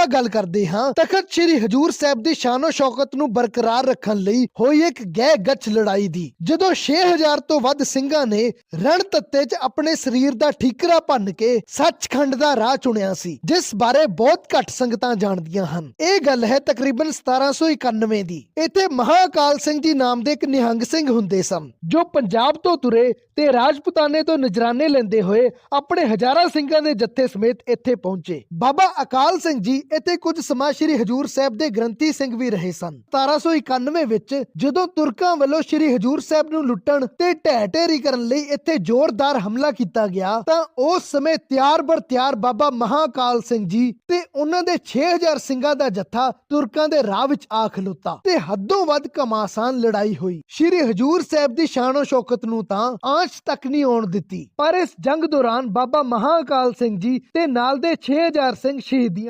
ਆਪਾਂ ਗੱਲ ਕਰਦੇ ਹਾਂ ਤਖਤ ਸ੍ਰੀ ਹਜੂਰ ਸਾਹਿਬ ਦੀ ਸ਼ਾਨੋ ਸ਼ੌਕਤ ਨੂੰ ਬਰਕਰਾਰ ਰੱਖਣ ਲਈ ਹੋਈ ਇੱਕ ਗਹਿ ਗੱਚ ਲੜਾਈ ਦੀ, ਜਦੋਂ 6000 ਤੋਂ ਵੱਧ ਸਿੰਘਾਂ ਨੇ ਰਣ ਤੱਤੇ 'ਚ ਆਪਣੇ ਸਰੀਰ ਦਾ ਠੀਕਰਾ ਭੰਨ ਕੇ ਸੱਚਖੰਡ ਦਾ ਰਾਹ ਚੁਣਿਆ ਸੀ, ਜਿਸ ਬਾਰੇ ਬਹੁਤ ਘੱਟ ਸੰਗਤਾਂ ਜਾਣਦੀਆਂ ਹਨ। ਇਹ ਗੱਲ ਹੈ ਤਕਰੀਬਨ 1791 ਦੀ। ਇੱਥੇ ਮਹਾਕਾਲ ਸਿੰਘ ਜੀ ਨਾਮ ਦੇ ਇੱਕ ਨਿਹੰਗ ਸਿੰਘ ਹੁੰਦੇ ਸਨ, ਜੋ ਪੰਜਾਬ ਤੋਂ ਤੁਰੇ ਤੇ ਰਾਜਪੂਤਾਨੇ ਤੋਂ ਨਜਰਾਨੇ ਲੈਂਦੇ ਹੋਏ ਆਪਣੇ ਹਜ਼ਾਰਾਂ ਸਿੰਘਾਂ ਦੇ ਜੱਥੇ ਸਮੇਤ ਇੱਥੇ ਪਹੁੰਚੇ। ਬਾਬਾ ਅਕਾਲ ਸਿੰਘ ਜੀ ਇੱਥੇ ਕੁਝ ਸਮਾਂ ਸ੍ਰੀ ਹਜੂਰ ਸਾਹਿਬ ਦੇ ਗ੍ਰੰਥੀ ਸਿੰਘ ਵੀ ਰਹੇ ਸਨ। 1791 ਵਿੱਚ ਜਦੋਂ ਤੁਰਕਾਂ ਵੱਲੋਂ ਸ੍ਰੀ ਹਜੂਰ ਸਾਹਿਬ ਨੂੰ ਲੁੱਟਣ ਤੇ ਢਹਿ ਢੇਰੀ ਕਰਨ ਲਈ ਇੱਥੇ ਜ਼ੋਰਦਾਰ ਹਮਲਾ ਕੀਤਾ ਗਿਆ, ਤਾਂ ਉਸ ਸਮੇਂ ਤਿਆਰ ਬਰ ਤਿਆਰ ਬਾਬਾ ਮਹਾਕਾਲ ਸਿੰਘ ਜੀ ਤੇ ਉਹਨਾਂ ਦੇ 6000 ਸਿੰਘਾਂ ਦਾ ਜੱਥਾ ਤੁਰਕਾਂ ਦੇ ਰਾਹ ਵਿੱਚ ਆ ਖਲੋਤਾ ਤੇ ਹੱਦੋਂ ਵੱਧ ਕਮਾਸਾਨ ਲੜਾਈ ਹੋਈ। ਸ੍ਰੀ ਹਜੂਰ ਸਾਹਿਬ ਦੀ ਸ਼ਾਨੋ ਸ਼ੌਕਤ ਨੂੰ ਤਾਂ ਆਂਚ ਤੱਕ ਨਹੀਂ ਆਉਣ ਦਿੱਤੀ, ਪਰ ਇਸ ਜੰਗ ਦੌਰਾਨ ਬਾਬਾ ਮਹਾਕਾਲ ਸਿੰਘ ਜੀ ਤੇ ਨਾਲ ਦੇ 6000 ਸਿੰਘ ਸ਼ਹੀਦੀਆਂ